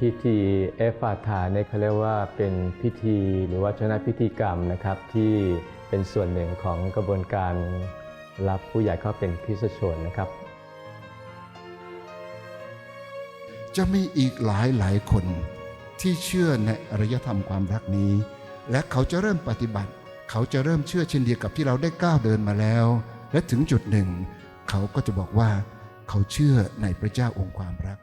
พิธีเอฟฟาธาเนี่ยเขาเรียกว่าเป็นพิธีหรือว่าชนะพิธีกรรมนะครับที่เป็นส่วนหนึ่งของกระบวนการรับผู้ใหญ่เข้าเป็นคริสชนนะครับ จะมีอีกหลายหลายคนที่เชื่อในอารยธรรมความรักนี้ และเขาจะเริ่มปฏิบัติ เขาจะเริ่มเชื่อเช่นเดียวกับที่เราได้ก้าวเดินมาแล้ว และถึงจุดหนึ่ง เขาก็จะบอกว่า เขาเชื่อในพระเจ้าองค์ความรัก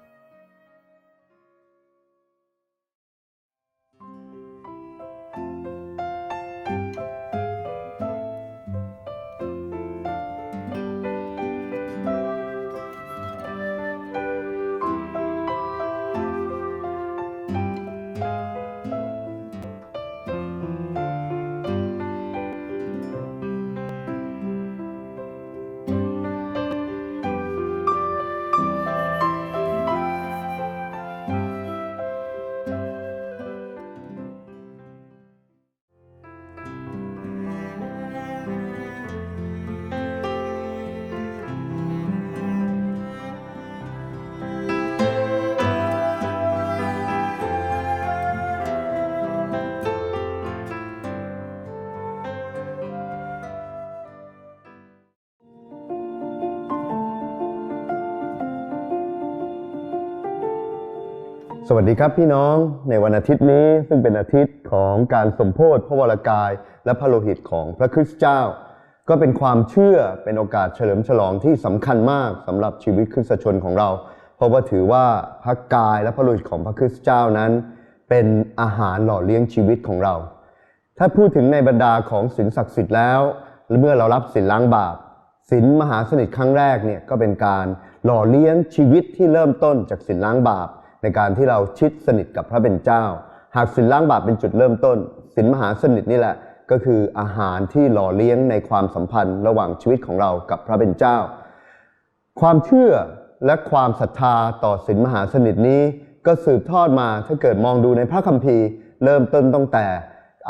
สวัสดีครับพี่น้องในวันอาทิตย์นี้ซึ่งเป็นอาทิตย์ของการสมโพธิพระวรากาย และพระโลหิตของพระคริสต์เจ้า ก็เป็นความเชื่อเป็นโอกาสเฉลิมฉลองที่สำคัญมากสำหรับชีวิตคริสตชนของเรา เพราะว่าถือว่าพระกายและพระโลหิตของพระคริสต์เจ้านั้น เป็นอาหารหล่อเลี้ยงชีวิตของเรา ถ้าพูดถึงในบรรดาของศีลศักดิ์สิทธิ์แล้วเมื่อเรารับศีลล้างบาปศีลมหาสนิทครั้งแรกเนี่ยก็เป็นการหล่อเลี้ยงชีวิตที่เริ่มต้นจากศีลล้างบาป ในการที่เราชิดสนิทกับพระเป็นเจ้า หากศีลล้างบาปเป็นจุดเริ่มต้นศีลมหาสนิทนี่แหละ ก็คืออาหารที่หล่อเลี้ยงในความสัมพันธ์ ระหว่างชีวิตของเรากับพระเป็นเจ้า ความเชื่อและความศรัทธาต่อศีลมหาสนิทนี้ก็สืบทอดมาถ้าเกิดมองดูในพระคัมภีร์ เริ่มต้นตั้งแต่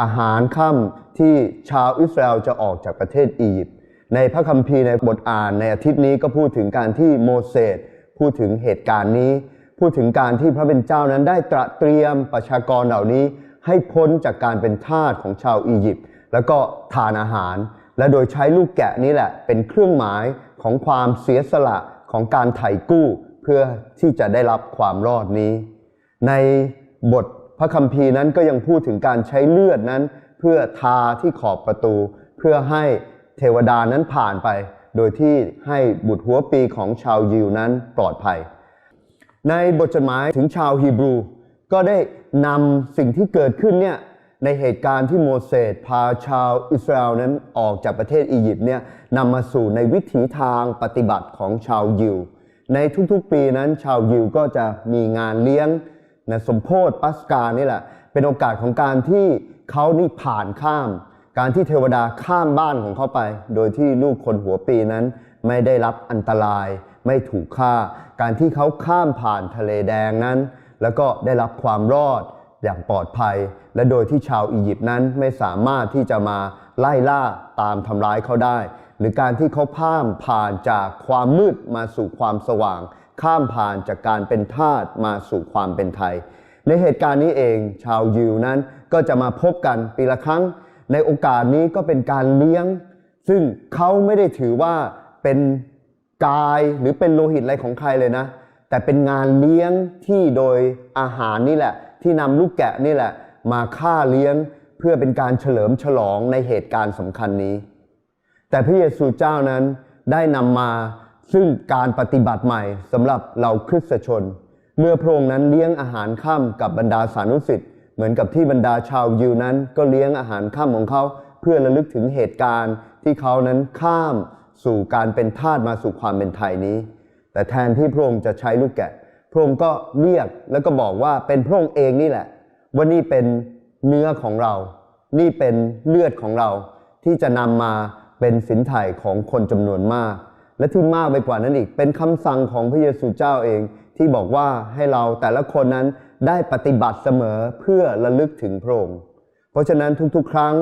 อาหารค่ำที่ชาวอิสราเอลจะออกจากประเทศอียิปต์ในพระคัมภีร์ในบทอ่านในอาทิตย์นี้ก็พูดถึงการที่โมเสสพูดถึงเหตุการณ์นี้ พูดถึงการที่พระเป็นเจ้านั้นได้ตระเตรียมประชากรเหล่านี้ ให้พ้นจากการเป็นทาสของชาวอียิปต์แล้วก็ทานอาหาร และโดยใช้ลูกแกะนี้แหละ เป็นเครื่องหมายของความเสียสละของการไถ่กู้ เพื่อที่จะได้รับความรอดนี้ ในบทพระคัมภีร์นั้นก็ยังพูดถึงการใช้เลือดนั้น เพื่อทาที่ขอบประตู เพื่อให้เทวดานั้นผ่านไป โดยที่ให้บุตรหัวปีของชาวยิวนั้นปลอดภัย ในบทจดหมายถึงชาวฮีบรู ก็ได้นำสิ่งที่เกิดขึ้นเนี่ยในเหตุการณ์ที่โมเสสพาชาวอิสราเอลนั้นออกจากประเทศอียิปต์เนี่ยนำมาสู่ในวิถีทางปฏิบัติของชาวยิว ในทุกๆปีนั้นชาวยิวก็จะมีงานเลี้ยงนะสมโพธิปัสกานี่แหละ เป็นโอกาสของการที่เขานี่ผ่านข้าม การที่เทวดาข้ามบ้านของเขาไป โดยที่ลูกคนหัวปีนั้นไม่ได้รับอันตราย ไม่ถูกฆ่า การที่เขาข้ามผ่านทะเลแดงนั้น แล้วก็ได้รับความรอดอย่างปลอดภัย และโดยที่ชาวอียิปต์นั้นไม่สามารถที่จะมาไล่ล่าตามทำร้ายเขาได้ หรือการที่เขาข้ามผ่านจากความมืดมาสู่ความสว่าง ข้ามผ่านจากการเป็นทาสมาสู่ความเป็นไทย ในเหตุการณ์นี้เอง ชาวยิวนั้นก็จะมาพบกันปีละครั้ง ในโอกาสนี้ก็เป็นการเลี้ยง ซึ่งเขาไม่ได้ถือว่าเป็น กายหรือเป็นโลหิตอะไรของใครเลยนะ แต่เป็นงานเลี้ยงที่โดยอาหารนี่แหละ ที่นำลูกแกะนี่แหละ มาฆ่าเลี้ยงเพื่อเป็นการเฉลิมฉลองในเหตุการณ์สำคัญนี้ แต่พระเยซูเจ้านั้นได้นำมาซึ่งการปฏิบัติใหม่สำหรับเราคริสตชน เมื่อพระองค์นั้นเลี้ยงอาหารค่ำกับบรรดาสานุสิทธิ์เหมือนกับที่บรรดาชาวยิวนั้น ก็เลี้ยงอาหารค่ำของเขา เพื่อระลึกถึงเหตุการณ์ที่เขานั้นข้าม สู่การเป็นทาสมาสู่ความเป็นไทยนี้ แต่แทนที่พระองค์จะใช้ลูกแกะ พระองค์ก็เรียกแล้วก็บอกว่าเป็นพระองค์เองนี่แหละ ว่านี่เป็นเนื้อของเรา นี่เป็นเลือดของเรา ที่จะนำมาเป็นสินไถ่ของคนจำนวนมาก และที่มากไปกว่านั้นอีก เป็นคำสั่งของพระเยซูเจ้าเองที่บอกว่าให้เราแต่ละคนนั้นได้ปฏิบัติเสมอเพื่อระลึกถึงพระองค์ เพราะฉะนั้นทุกๆ ครั้ง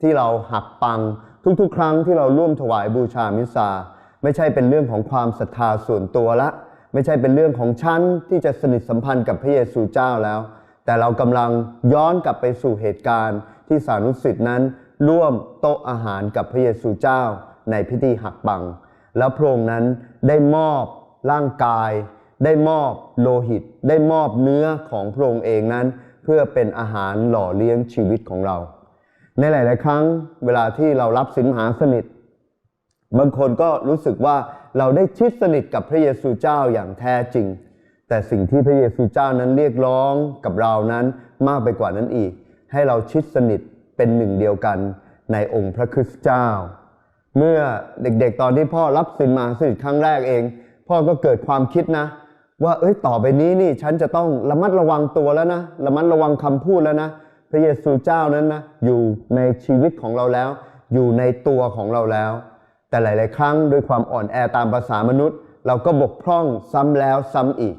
ที่เราหักปัง ทุกๆ ครั้งที่เราร่วมถวายบูชามิสซาไม่ใช่เป็นเรื่องของความศรัทธาส่วนตัวละ ไม่ใช่เป็นเรื่องของฉันที่จะสนิทสัมพันธ์กับพระเยซูเจ้าแล้ว แต่เรากำลังย้อนกลับไปสู่เหตุการณ์ที่สานุสิทธินั้น ร่วมโต๊ะอาหารกับพระเยซูเจ้า ในพิธีหักบัง แล้วพระองค์นั้นได้มอบร่างกาย ได้มอบโลหิต ได้มอบเนื้อของพระองค์เองนั้น เพื่อเป็นอาหารหล่อเลี้ยงชีวิตของเรา ในหลาย ๆ ครั้งเวลาที่เรารับสินมหาสนิท บางคนก็รู้สึกว่าเราได้ชิดสนิทกับพระเยซูเจ้าอย่างแท้จริง แต่สิ่งที่พระเยซูเจ้านั้นเรียกร้องกับเรานั้นมากไปกว่านั้นอีก ให้เราชิดสนิทเป็นหนึ่งเดียวกันในองค์พระคริสต์เจ้า เมื่อเด็ก ๆ ตอนที่พ่อรับสินมหาสนิทครั้งแรกเอง พ่อก็เกิดความคิดนะ ว่าเอ้ยต่อไปนี้นี่ฉันจะต้องระมัดระวังตัวแล้วนะระมัดระวังคำพูดแล้วนะ ระเยซูเจ้านั้นนะอยู่ในชีวิตของเราแล้ว อยู่ในตัวของเราแล้ว แต่หลาย ๆ ครั้งด้วยความอ่อนแอตามภาษามนุษย์ เราก็บกพร่องซ้ำแล้วซ้ำอีก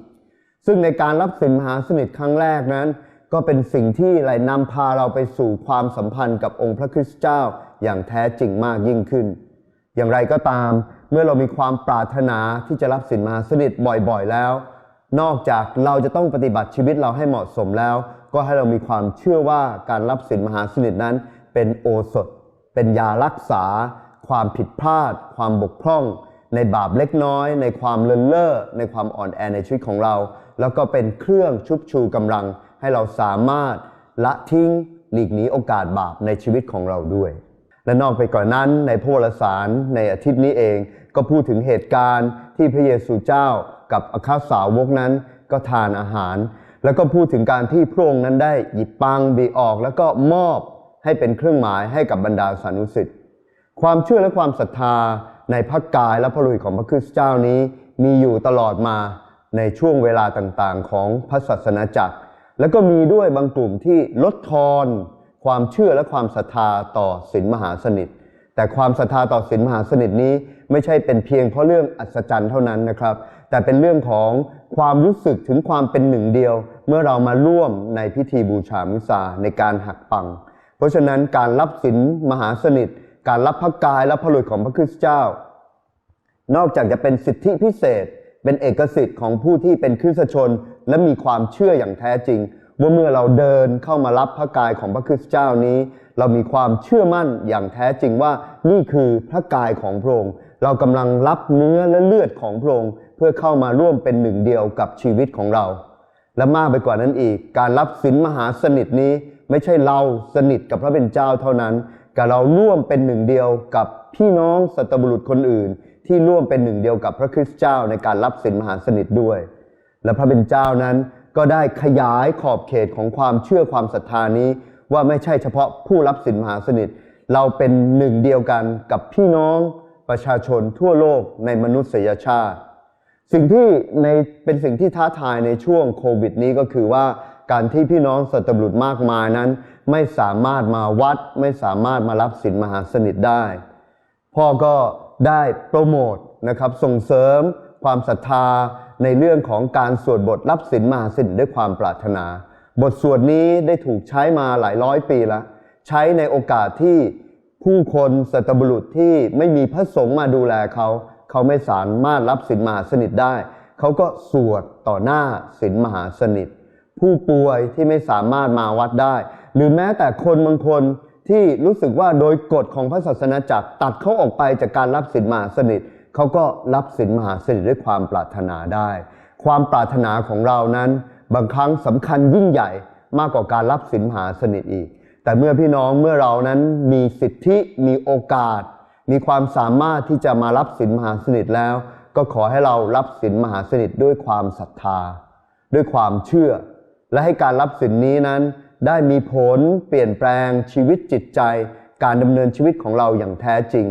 ซึ่งในการรับสินมหาสนิทครั้งแรกนั้น ก็เป็นสิ่งที่ไหลนำพาเราไปสู่ความสัมพันธ์กับองค์พระคริสต์เจ้าอย่างแท้จริงมากยิ่งขึ้น อย่างไรก็ตามเมื่อเรามีความปรารถนาที่จะรับสินมหาสนิทบ่อยๆแล้ว นอกจากเราจะต้องปฏิบัติชีวิตเราให้เหมาะสมแล้ว ก็ให้เรามีความเชื่อว่าการรับสินมหาสนิทนั้น เป็นโอสถ เป็นยารักษา ความผิดพลาด ความบกพร่อง ในบาปเล็กน้อย ในความเลินเล่อในความอ่อนแอในชีวิตของเรา แล้วก็เป็นเครื่องชุบชูกำลัง ให้เราสามารถละทิ้งหลีกหนีโอกาสบาปในชีวิตของเราด้วย และนอกไปกว่านนั้นในพระวรสารในอาทิตย์นี้เอง ก็พูดถึงเหตุการณ์ที่พระเยซูเจ้ากับอัครสาวกนั้นก็ทานอาหาร แล้วก็พูดถึงการที่พระองค์นั้นได้หยิบปังบีออก แล้วก็มอบให้เป็นเครื่องหมายให้กับบรรดาสานุสิทธิ์ความเชื่อและความศรัทธาในพระกายและพระโลหิตของพระคริสต์เจ้านี้มีอยู่ตลอดมาในช่วงเวลาต่างๆ ของพระศาสนาจักร แล้วก็มีด้วยบางกลุ่มที่ลดทอนความเชื่อและความศรัทธาต่อศีลมหาสนิท แต่ความศรัทธาต่อศีลมหาสนิทนี้ไม่ใช่เป็นเพียงเพราะเรื่องอัศจรรย์เท่านั้นนะครับ แต่เป็นเรื่องของความรู้สึกถึงความเป็นหนึ่งเดียว เมื่อเรามาร่วมในพิธีบูชามิสาในการหักปัง เพราะฉะนั้นการรับศีลมหาสนิท การรับพระกายและพระโลหิตของพระคริสต์เจ้า นอกจากจะเป็นสิทธิพิเศษ เป็นเอกสิทธิ์ของผู้ที่เป็นคริสตชน และมีความเชื่ออย่างแท้จริงว่าเมื่อเราเดินเข้ามารับพระกายของพระคริสต์เจ้านี้ เรามีความเชื่อมั่นอย่างแท้จริงว่านี่คือพระกายของพระองค์ เรากำลังรับเนื้อและเลือดของพระองค์ เพื่อเข้ามาร่วมเป็นหนึ่งเดียวกับชีวิตของเรา และมากไปกว่านั้นอีก การรับศีลมหาสนิทนี้ ไม่ใช่เราสนิทกับพระเป็นเจ้าเท่านั้น แต่เราร่วมเป็นหนึ่งเดียวกับพี่น้องสัตบุรุษคนอื่น ที่ร่วมเป็นหนึ่งเดียวกับพระคริสต์เจ้าในการรับศีลมหาสนิทด้วย และพระเป็นเจ้านั้นก็ได้ขยายขอบเขตของความเชื่อความศรัทธานี้ ว่าไม่ใช่เฉพาะผู้รับศีลมหาสนิท เราเป็นหนึ่งเดียวกันกับพี่น้องประชาชนทั่วโลกในมนุษยชาติ สิ่งที่ในเป็นสิ่งที่ท้าทายในช่วงโควิดนี้ก็คือว่าการที่พี่น้องสัตบุรุษมากมายนั้น ไม่สามารถมาวัด ไม่สามารถมารับศีลมหาสนิทได้ พ่อก็ได้โปรโมทนะครับส่งเสริมความศรัทธาในเรื่องของการสวดบทรับศีลมหาสนิทด้วยความปรารถนา บทสวดนี้ได้ถูกใช้มาหลายร้อยปีแล้ว ใช้ในโอกาสที่ผู้คนสัตบุรุษที่ไม่มีพระสงฆ์มาดูแลเขา เขาไม่สามารถรับศีลมหาสนิทได้ เขาก็สวดต่อหน้าศีลมหาสนิท ผู้ป่วยที่ไม่สามารถมาวัดได้ หรือแม้แต่คนบางคนที่รู้สึกว่าโดยกฎของพระศาสนาจักรตัดเขาออกไปจากการรับศีลมหาสนิท เขาก็รับศีลมหาสนิทด้วยความปรารถนาได้ ความปรารถนาของเรานั้น บางครั้งสำคัญยิ่งใหญ่มากกว่าการรับศีลมหาสนิทอีก แต่เมื่อพี่น้องเมื่อเรานั้นมีสิทธิมีโอกาส มีความสามารถที่จะมารับศีลมหาสนิทแล้ว ก็ขอให้เรารับศีลมหาสนิทด้วยความศรัทธา ด้วยความเชื่อ และให้การรับศีลนี้นั้น ได้มีผลเปลี่ยนแปลงชีวิตจิตใจ การดำเนินชีวิตของเราอย่างแท้จริง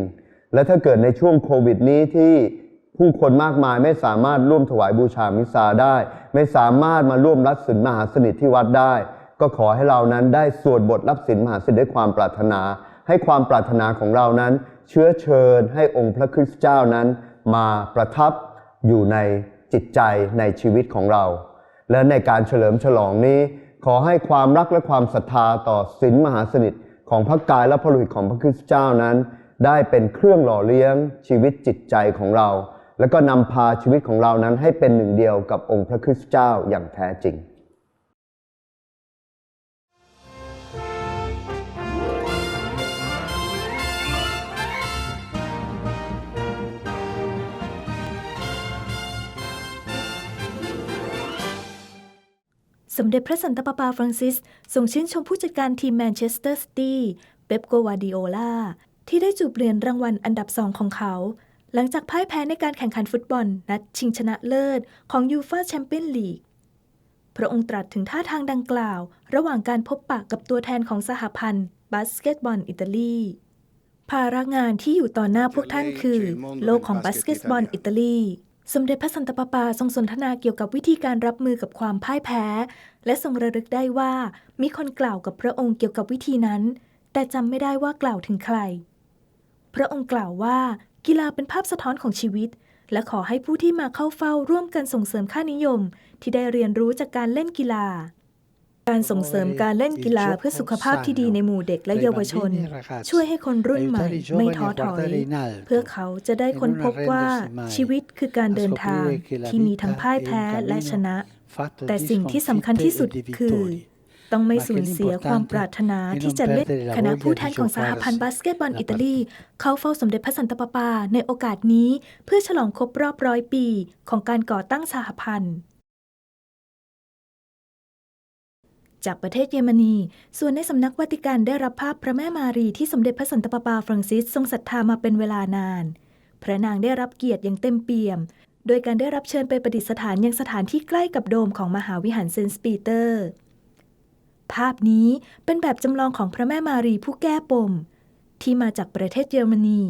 และถ้าเกิดในช่วงโควิดนี้ที่ ผู้คนมากมายไม่สามารถร่วมถวายบูชามิสาได้ ไม่สามารถมาร่วมรับศีลมหาสนิทที่วัดได้ ก็ขอให้เรานั้นได้สวดบทรับศีลมหาสนิทด้วยความปรารถนา ให้ความปรารถนาของเรานั้น เชื้อเชิญให้องค์พระคริสต์เจ้านั้น มาประทับอยู่ในจิตใจในชีวิตของเรา และในการเฉลิมฉลองนี้ ขอให้ความรักและความศรัทธาต่อศีลมหาสนิทของพระกายและพระโลหิตของพระคริสต์เจ้านั้น ได้เป็นเครื่องหล่อเลี้ยงชีวิตจิตใจของเรา แล้วก็นำพาชีวิตของเรานั้นให้เป็นหนึ่งเดียวกับองค์พระคริสต์เจ้าอย่างแท้จริงสมเด็จพระสันตะปาปาฟรังซิสทรงชื่นชมผู้จัดการทีมแมนเชสเตอร์ซิตี้ เป๊ปโกวาดิโอลา ที่ได้จูบเปลี่ยนรางวัลอันดับสองของเขา หลังจากพ่ายแพ้ในการแข่งขันฟุตบอล นัดชิงชนะเลิศ ของยูฟาแชมเปี้ยนลีก พระองค์ตรัสถึงท่าทางดังกล่าว ระหว่างการพบปะกับตัวแทนของสหพันธ์บาสเกตบอลอิตาลี ภาระงานที่อยู่ต่อหน้าพวกท่านคือ โลกของบาสเกตบอลอิตาลี สมเด็จพระสันตะปาปาทรงสนทนาเกี่ยวกับวิธีการรับมือกับความพ่ายแพ้ และทรงระลึกได้ว่ามีคนกล่าวกับพระองค์เกี่ยวกับวิธีนั้น แต่จำไม่ได้ว่ากล่าวถึงใคร พระองค์กล่าวว่า กีฬาเป็นภาพสะท้อนของชีวิต และขอให้ผู้ที่มาเข้าเฝ้าร่วมกันส่งเสริมค่านิยม ที่ได้เรียนรู้จากการเล่นกีฬา การส่งเสริมการเล่นกีฬาเพื่อสุขภาพที่ดีในหมู่เด็กและเยาวชน ช่วยให้คนรุ่นใหม่ ไม่ท้อถอย เพื่อเขาจะได้ค้นพบว่าชีวิตคือการเดินทางที่มีทั้งพ่ายแพ้และชนะ แต่สิ่งที่สำคัญที่สุดคือ ต้องไม่สูญเสียความปรารถนาที่จะเล่นคณะผู้แทนของสหพันธ์บาสเกตบอลอิตาลี เข้าเฝ้าสมเด็จพระสันตะปาปา ในโอกาสนี้เพื่อฉลองครบรอบร้อยปี ของการก่อตั้งสหพันธ์จากประเทศเยเมนี ส่วนในสำนักวาติกันได้รับภาพพระแม่มารีที่สมเด็จพระสันตะปาปาฟรังซิสทรงศรัทธามาเป็นเวลานาน พระนางได้รับเกียรติอย่างเต็มเปี่ยม โดยการได้รับเชิญไปประดิษฐานยังสถานที่ใกล้กับโดมของมหาวิหารเซนต์ปีเตอร์ ภาพนี้เป็นแบบจำลองของพระแม่มารีผู้แก้ปม ที่มาจากประเทศเยอรมนี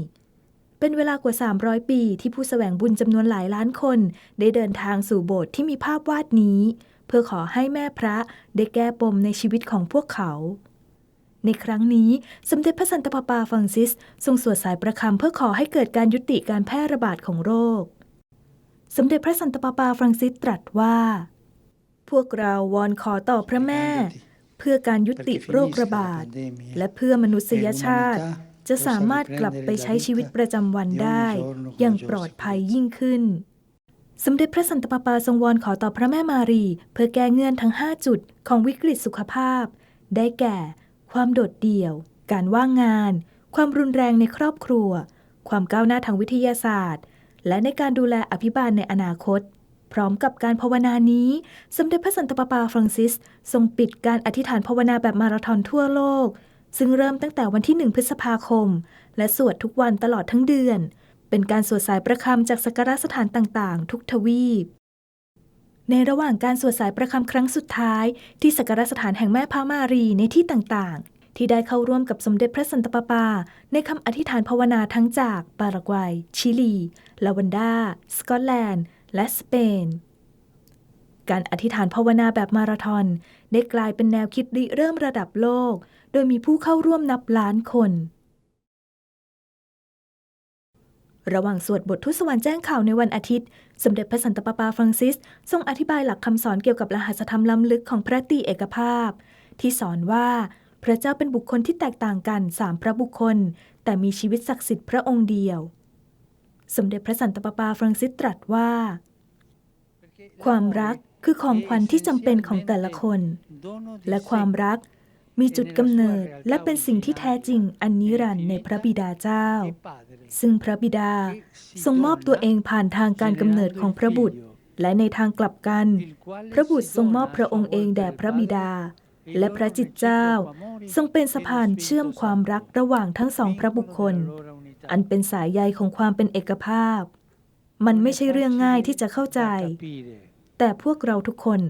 เป็นเวลากว่า 300 ปีที่ผู้แสวงบุญจำนวนหลายล้านคน ได้เดินทางสู่โบสถ์ที่มีภาพวาดนี้ เพื่อขอให้แม่พระได้แก้ปมในชีวิตของพวกเขา ในครั้งนี้สมเด็จพระสันตะปาปาฟรังซิส ทรงสวดสายประคำเพื่อขอให้เกิดการยุติการแพร่ระบาดของโรค สมเด็จพระสันตะปาปาฟรังซิสตรัสว่า พวกเราวอนขอต่อพระแม่ เพื่อการยุติโรคระบาด และเพื่อมนุษยชาติ จะสามารถกลับไปใช้ชีวิตประจำวันได้ อย่างปลอดภัยยิ่งขึ้น สมเด็จพระสันตะปาปาทรงวอนขอต่อพระแม่มารี เพื่อแก้เงื่อนทั้ง 5 จุดของวิกฤตสุขภาพ ได้แก่ ความโดดเดี่ยว การว่างงาน ความรุนแรงในครอบครัว ความก้าวหน้าทางวิทยาศาสตร์ และในการดูแลอภิบาลในอนาคต พร้อมกับการภาวนานี้ สมเด็จพระสันตะปาปาฟรังซิส ทรงปิดการอธิษฐานภาวนาแบบมาราธอนทั่วโลก ซึ่งเริ่มตั้งแต่วันที่ 1 พฤษภาคม และสวดทุกวันตลอดทั้งเดือน เป็นการสวดสายประคำจากสักการะสถานต่างๆ ทุกทวีป ในระหว่างการสวดสายประคำครั้งสุดท้าย ที่สักการะสถานแห่งแม่พระมารีในที่ต่างๆ ที่ได้เข้าร่วมกับสมเด็จพระสันตะปาปา ในคำอธิษฐานภาวนาทั้งจากปารากวัย ชิลีลาวันดา สกอตแลนด์ และสเปน การอธิษฐานภาวนาแบบมาราธอนได้กลายเป็นแนวคิดริเริ่มระดับโลก โดยมีผู้เข้าร่วมนับล้านคน ระหว่างสวดบททุสวรรค์แจ้งข่าวในวันอาทิตย์ สมเด็จพระสันตะปาปาฟรังซิส ทรงอธิบายหลักคำสอนเกี่ยวกับรหัสธรรมล้ำลึกของพระตีเอกภาพ ที่สอนว่าพระเจ้าเป็นบุคคลที่แตกต่างกันสามพระบุคคล แต่มีชีวิตศักดิ์สิทธิ์พระองค์เดียว สมเด็จพระสันตะปาปาฟรังซิสตรัสว่า ความรักคือของขวัญที่จำเป็นของแต่ละคน และความรักมีจุดกำเนิดและเป็นสิ่งที่แท้จริงอันนิรันดร์ในพระบิดาเจ้า ซึ่งพระบิดาทรงมอบตัวเองผ่านทางการกำเนิดของพระบุตร และในทางกลับกัน พระบุตรทรงมอบพระองค์เองแด่พระบิดา และพระจิตเจ้า ทรงเป็นสะพานเชื่อมความรักระหว่างทั้งสองพระบุคคล อันเป็นสายใยของความเป็นเอกภาพ มันไม่ใช่เรื่องง่ายที่จะเข้าใจ แต่พวกเราทุกคน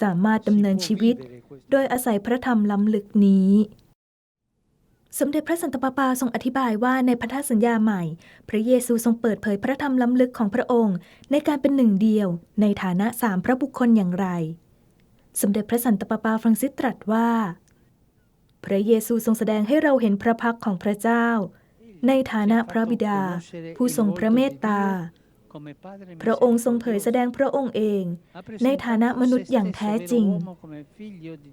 สามารถดำเนินชีวิต โดยอาศัยพระธรรมล้ำลึกนี้ สมเด็จพระสันตะปาปาทรงอธิบายว่าในพันธสัญญาใหม่ พระเยซูทรงเปิดเผยพระธรรมล้ำลึกของพระองค์ ในการเป็นหนึ่งเดียว ในฐานะสามพระบุคคลอย่างไร สมเด็จพระสันตะปาปาฟรังซิสตรัสว่า พระเยซูทรงแสดงให้เราเห็นพระพักของพระเจ้า ในฐานะพระบิดา ผู้ทรงพระเมตตา พระองค์ทรงเผยแสดงพระองค์เอง ในฐานะมนุษย์อย่างแท้จริง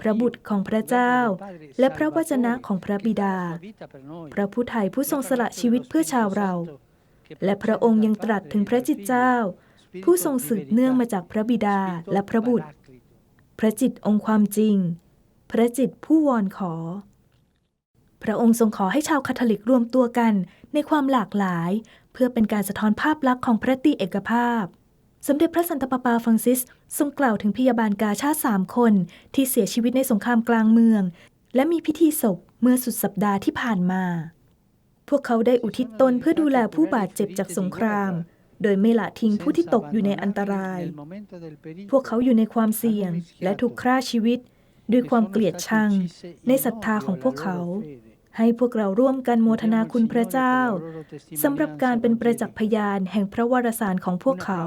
พระบุตรของพระเจ้า และพระวจนะของพระบิดา พระผู้ไถ่ผู้ทรงสละชีวิตเพื่อชาวเรา และพระองค์ยังตรัสถึงพระจิตเจ้า ผู้ทรงสืบเนื่องมาจากพระบิดาและพระบุตร พระจิตองค์ความจริง พระจิตผู้วอนขอ พระองค์ทรงขอให้ชาวคาทอลิกรวมตัวกันในความหลากหลาย เพื่อเป็นการสะท้อนภาพลักษณ์ของพระตีเอกภาพ สมเด็จพระสันตะปาปาฟรังซิสทรงกล่าวถึงพยาบาลกาชาติสามคน ที่เสียชีวิตในสงครามกลางเมือง และมีพิธีศพเมื่อสุดสัปดาห์ที่ผ่านมา พวกเขาได้อุทิศตนเพื่อดูแลผู้บาดเจ็บจากสงครามโดยไม่ละทิ้งผู้ที่ตกอยู่ในอันตราย พวกเขาอยู่ในความเสี่ยงและถูกฆ่าชีวิต ด้วยความเกลียดชังในศรัทธาของพวกเขา ให้พวกเราร่วมกันโมทนาคุณพระเจ้าสำหรับการเป็นประจักษ์พยานแห่งพระวรสารของพวกเขา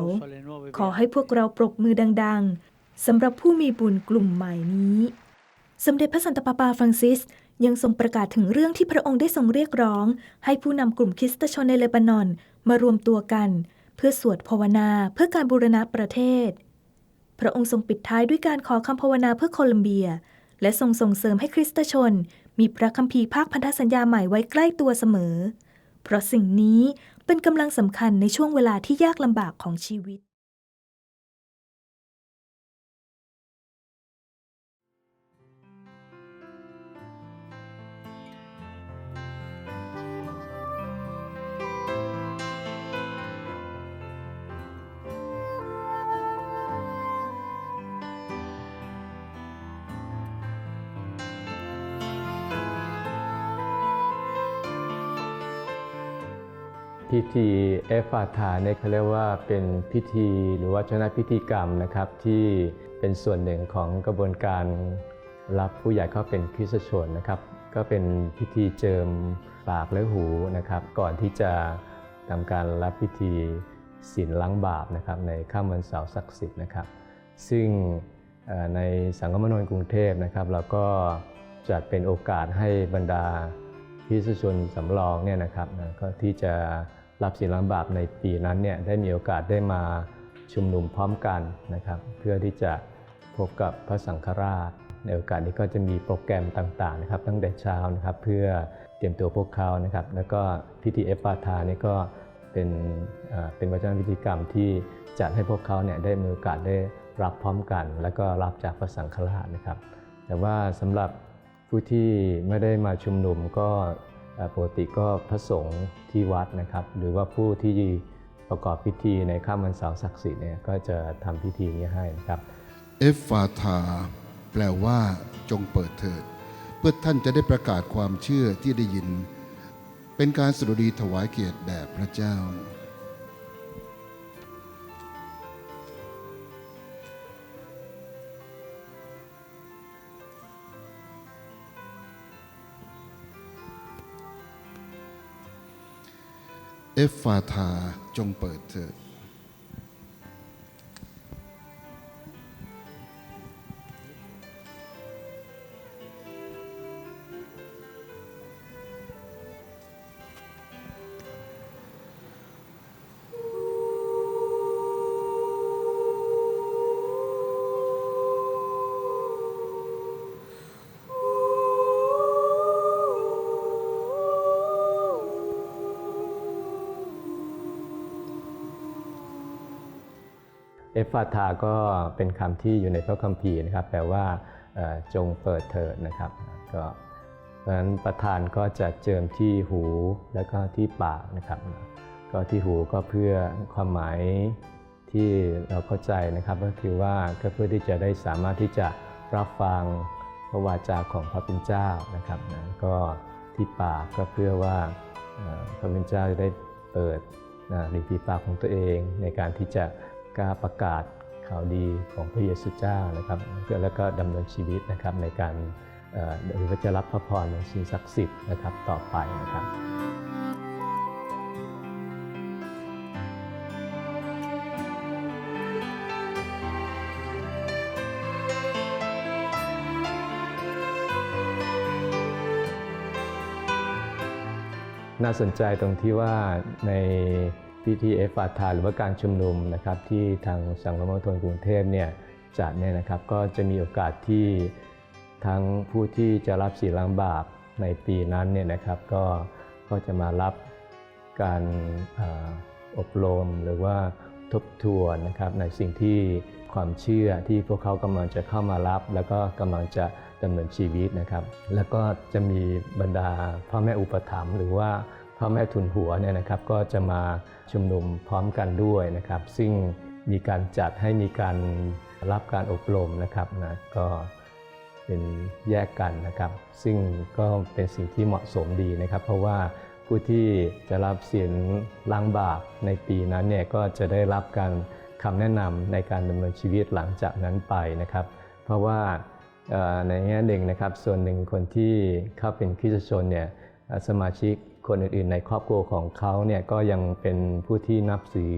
ขอให้พวกเราปรบมือดัง ๆสำหรับผู้มีบุญกลุ่มใหม่นี้ สมเด็จพระสันตะปาปาฟรังซิสยังทรงประกาศถึงเรื่องที่พระองค์ได้ทรงเรียกร้อง ให้ผู้นำกลุ่มคริสตชนในเลบานอนมารวมตัวกัน เพื่อสวดภาวนาเพื่อการบูรณะประเทศ พระองค์ทรงปิดท้ายด้วยการขอคำภาวนาเพื่อโคลัมเบีย และทรงส่งเสริมให้คริสตชน มีพระคัมภีร์ภาคพันธสัญญาใหม่ไว้ใกล้ตัวเสมอ เพราะสิ่งนี้เป็นกำลังสำคัญในช่วงเวลาที่ยากลำบากของชีวิต พิธีเอฟาธาเนี่ยเขาเรียกว่าเป็นพิธีหรือว่าชนะพิธีกรรมนะครับที่เป็นส่วนหนึ่งของกระบวนการรับผู้ใหญ่เข้าเป็นคริสชนนะครับ ก็เป็นพิธีเจิมปากและหูนะครับ ก่อนที่จะทำการรับพิธีศีลล้างบาปนะครับในค่ำวันเสาร์ศักดิ์สิทธิ์นะครับ ซึ่งในสังคมนนกรุงเทพนะครับเราก็จัดเป็นโอกาสให้บรรดาคริสชนสำรองเนี่ยนะครับก็ที่จะ รับศีลล้างบาปในปีนั้นเนี่ยได้มีโอกาสได้มาชุมนุมพร้อมกันนะครับ เพื่อที่จะพบกับพระสังฆราช ในโอกาสนี้ก็จะมีโปรแกรมต่างๆนะครับตั้งแต่เช้านะครับเพื่อเตรียมตัวพวกเขานะครับ แล้วก็พิธีเอฟปาทานี่ก็เป็นเป็นวัฒนพิธีกรรมที่จัดให้พวกเขาเนี่ยได้มีโอกาสได้รับพร้อมกัน แล้วก็รับจากพระสังฆราชนะครับ แต่ว่าสำหรับผู้ที่ไม่ได้มาชุมนุมก็ ปกติก็พระสงฆ์ที่วัดนะครับ หรือว่าผู้ที่ประกอบพิธีในข้ามวันเสาร์ศักดิ์สิทธิ์เนี่ยก็จะทำพิธีนี้ให้นะครับเอฟฟาธาแปลว่าจงเปิดเถิด เพื่อท่านจะได้ประกาศความเชื่อที่ได้ยิน เป็นการสดุดีถวายเกียรติแด่พระเจ้า เอฟฟาธาจงเปิดเถิด เอฟฟาทาก็เป็นคำที่อยู่ในพระคัมภีร์นะครับ แปลว่าจงเปิดเถิดนะครับ ก็เพราะฉะนั้นประธานก็จะเจิมที่หูแล้วก็ที่ปากนะครับ ก็ที่หูก็เพื่อความหมายที่เราเข้าใจนะครับก็คือว่าก็เพื่อที่จะได้สามารถที่จะรับฟังพระวาจาของพระเป็นเจ้านะครับนะก็ที่ปากก็เพื่อว่าพระเป็นเจ้าจะได้เปิดนะริมฝีปากของตัวเองในการที่จะ ล้าประกาศข่าวดีของพระเยซูเจ้านะครับเพื่อแล้วก็ดำเนินชีวิตนะครับในการหรือว่าจะรับพระพรในสิ่งศักดิ์สิทธิ์นะครับต่อไปนะครับน่าสนใจตรงที่ว่าใน พิธีเอฟาธาหรือว่าการชุมนุมนะครับที่ทางสังคมมณฑลกรุงเทพเนี่ยจัดเนี่ยนะครับก็จะมีโอกาสที่ทั้งผู้ที่จะรับศีลล้างบาปในปีนั้นเนี่ยนะครับก็ก็จะมารับการเอ่ออบรมหรือว่าทบทวนนะครับในสิ่งที่ความเชื่อที่พวกเขากำลังจะเข้ามารับ แล้วก็กำลังจะดำเนินชีวิตนะครับ แล้วก็จะมีบรรดาพ่อแม่อุปถัมภ์หรือว่า พ่อแม่ทุนหัวเนี่ยนะครับก็จะมาชุมนุมพร้อมกันด้วยนะครับ ซึ่งมีการจัดให้มีการรับการอบรมนะครับนะก็เป็นแยกกันนะครับ ซึ่งก็เป็นสิ่งที่เหมาะสมดีนะครับ เพราะว่าผู้ที่จะรับศีลล้างบาปในปีนั้นเนี่ยก็จะได้รับการคำแนะนำในการดำเนินชีวิตหลังจากนั้นไปนะครับ เพราะว่าในแง่หนึ่งนะครับส่วนหนึ่งคนที่เข้าเป็นคริสตชนเนี่ยสมาชิก คนอื่นๆ ในครอบครัวของเขาเนี่ยก็ยังเป็นผู้ที่นับถือ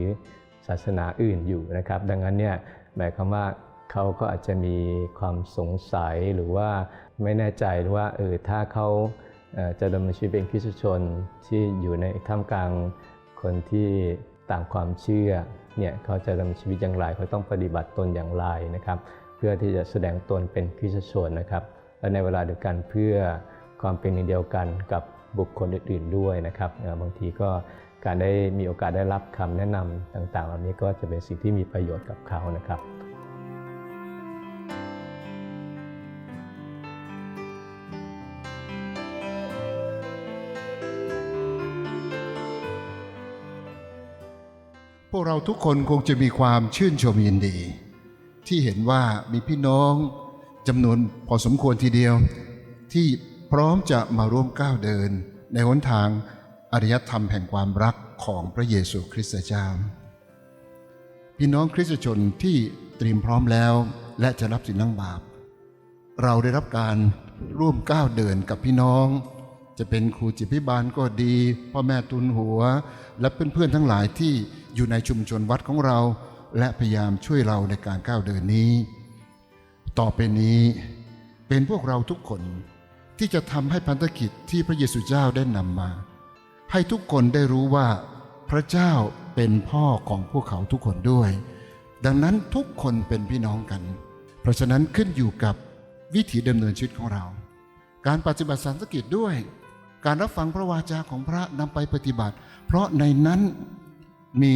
ศาสนาอื่นอยู่นะครับ ดังนั้นเนี่ยหมายความว่าเขาก็อาจจะมีความสงสัยหรือว่าไม่แน่ใจว่าเออถ้าเขาจะดำเนินชีวิตเป็นคริสตชนที่อยู่ในท่ามกลางคนที่ต่างความเชื่อเนี่ยเขาจะดำเนินชีวิตอย่างไรเขาต้องปฏิบัติตนอย่างไรนะครับ เพื่อที่จะแสดงตนเป็นคริสตชนนะครับและในเวลาเดียวกันเพื่อความเป็นหนึ่งเดียวกันกับ บุคคลอื่นๆด้วยนะครับบางทีก็การได้มีโอกาสได้รับคำแนะนำต่างๆเหล่านี้ก็จะเป็นสิ่งที่มีประโยชน์กับเขานะครับพวกเราทุกคนคงจะมีความชื่นชมยินดี ที่เห็นว่ามีพี่น้องจำนวนพอสมควรทีเดียวที่ พร้อมจะมาร่วมก้าวเดิน ในหนทางอริยธรรมแห่งความรักของพระเยซูคริสต์เจ้า พี่น้องคริสตชนที่เตรียมพร้อมแล้วและจะรับสินล้างบาป เราได้รับการร่วมก้าวเดินกับพี่น้อง จะเป็นครูจิตพิบาลก็ดี พ่อแม่ตุนหัว และเพื่อนๆทั้งหลายที่อยู่ในชุมชนวัดของเรา และพยายามช่วยเราในการก้าวเดินนี้ ต่อไปนี้เป็นพวกเราทุกคน ที่จะทำให้พันธกิจที่พระเยซูเจ้าได้นำมา ให้ทุกคนได้รู้ว่า พระเจ้าเป็นพ่อของพวกเขาทุกคนด้วย ดังนั้นทุกคนเป็นพี่น้องกัน เพราะฉะนั้นขึ้นอยู่กับวิถีดำเนินชีวิตของเรา การปฏิบัติสันสกิจด้วย การรับฟังพระวาจาของพระนำไปปฏิบัติ เพราะในนั้นมี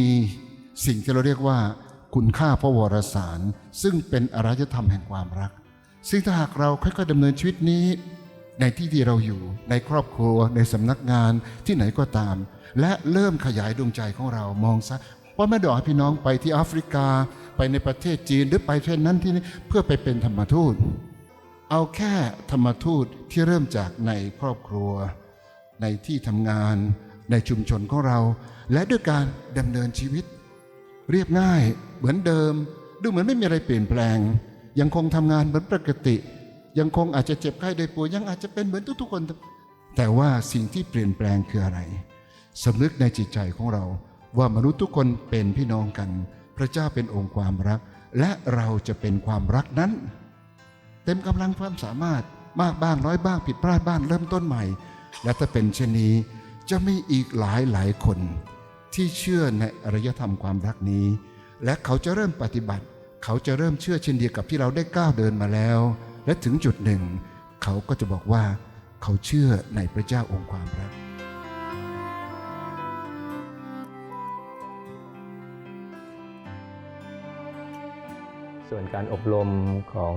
สิ่งที่เราเรียกว่า คุณค่าพระวรสาร ซึ่งเป็นอารยธรรมแห่งความรัก ซึ่งถ้าหากเราค่อยๆดำเนินชีวิตนี้ ในที่ที่เราอยู่ในครอบครัวในสำนักงานที่ไหนก็ตาม และเริ่มขยายดวงใจของเรามองซะว่าไม่ดอกพี่น้องไปที่แอฟริกา ไปในประเทศจีนหรือไปเช่นนั้นที่นี่เพื่อไปเป็นธรรมทูต เอาแค่ธรรมทูตที่เริ่มจากในครอบครัว ในที่ทำงาน ในชุมชนของเรา และด้วยการดำเนินชีวิต เรียบง่ายเหมือนเดิม ดูเหมือนไม่มีอะไรเปลี่ยนแปลง ยังคงทำงานเหมือนปกติ ยังคงอาจจะเจ็บไข้ได้ป่วยยังอาจจะเป็นเหมือนทุกๆคน แต่ว่าสิ่งที่เปลี่ยนแปลงคืออะไรสำนึกในจิตใจของเรา ว่ามนุษย์ทุกคนเป็นพี่น้องกัน พระเจ้าเป็นองค์ความรัก และเราจะเป็นความรักนั้น เต็มกำลังความสามารถมากบ้างน้อยบ้างผิดพลาดบ้างเริ่มต้นใหม่ และถ้าเป็นเช่นนี้จะมีอีกหลายหลายคน ที่เชื่อในอารยธรรมความรักนี้ และเขาจะเริ่มปฏิบัติ เขาจะเริ่มเชื่อเช่นเดียวกับที่เราได้ก้าวเดินมาแล้ว และถึงจุดหนึ่ง เขาก็จะบอกว่าเขาเชื่อในพระเจ้าองค์ความรัก ส่วนการอบรมของ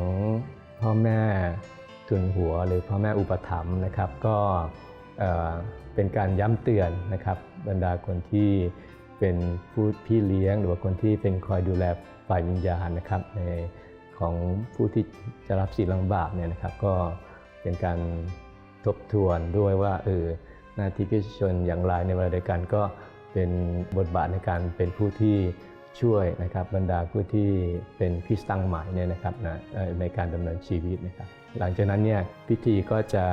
พ่อแม่ทุนหัวหรือพ่อแม่อุปถัมภ์นะครับ ก็เอ่อเป็นการย้ำเตือนนะครับบรรดาคนที่เป็นผู้พี่เลี้ยง หรือว่าคนที่เป็นคอยดูแลฝ่ายวิญญาณนะครับใน ของผู้ที่จะรับศีลลังบาปเนี่ยนะครับ ก็เป็นการทบทวนด้วยว่าเออหน้าที่คริสตชนอย่างไรในเวลาเดียวกันก็เป็นบทบาทในการเป็นผู้ที่ช่วยนะครับบรรดาผู้ที่เป็นคริสตังใหม่เนี่ยนะครับนะในการดำเนินชีวิตนะครับ หลังจากนั้นเนี่ยพิธีก็จะ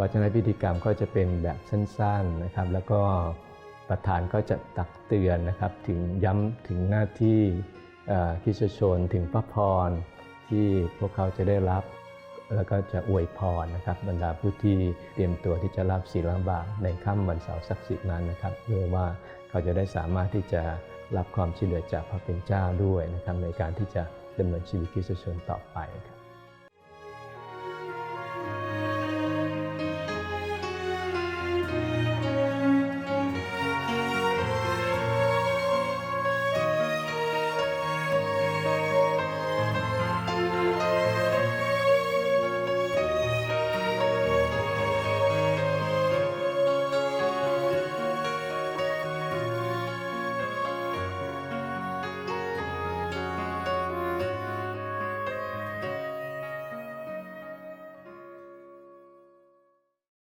วัฒนพิธีกรรมก็จะเป็นแบบสั้นๆนะครับ แล้วก็ประธานก็จะตักเตือนนะครับ ถึงย้ำถึงหน้าที่เอ่อคริสตชนถึงพระพร ที่พวกเขาจะได้รับ แล้วก็จะอวยพรนะครับบรรดาผู้ที่เตรียมตัวที่จะรับศีลบาปในค่ำวันเสาร์ศักดิ์สิทธิ์นั้นนะครับเพื่อว่าเขาจะได้สามารถที่จะรับความช่วยเหลือจากพระเป็นเจ้าด้วยนะครับในการที่จะดำเนินชีวิตคริสตชนต่อไปครับ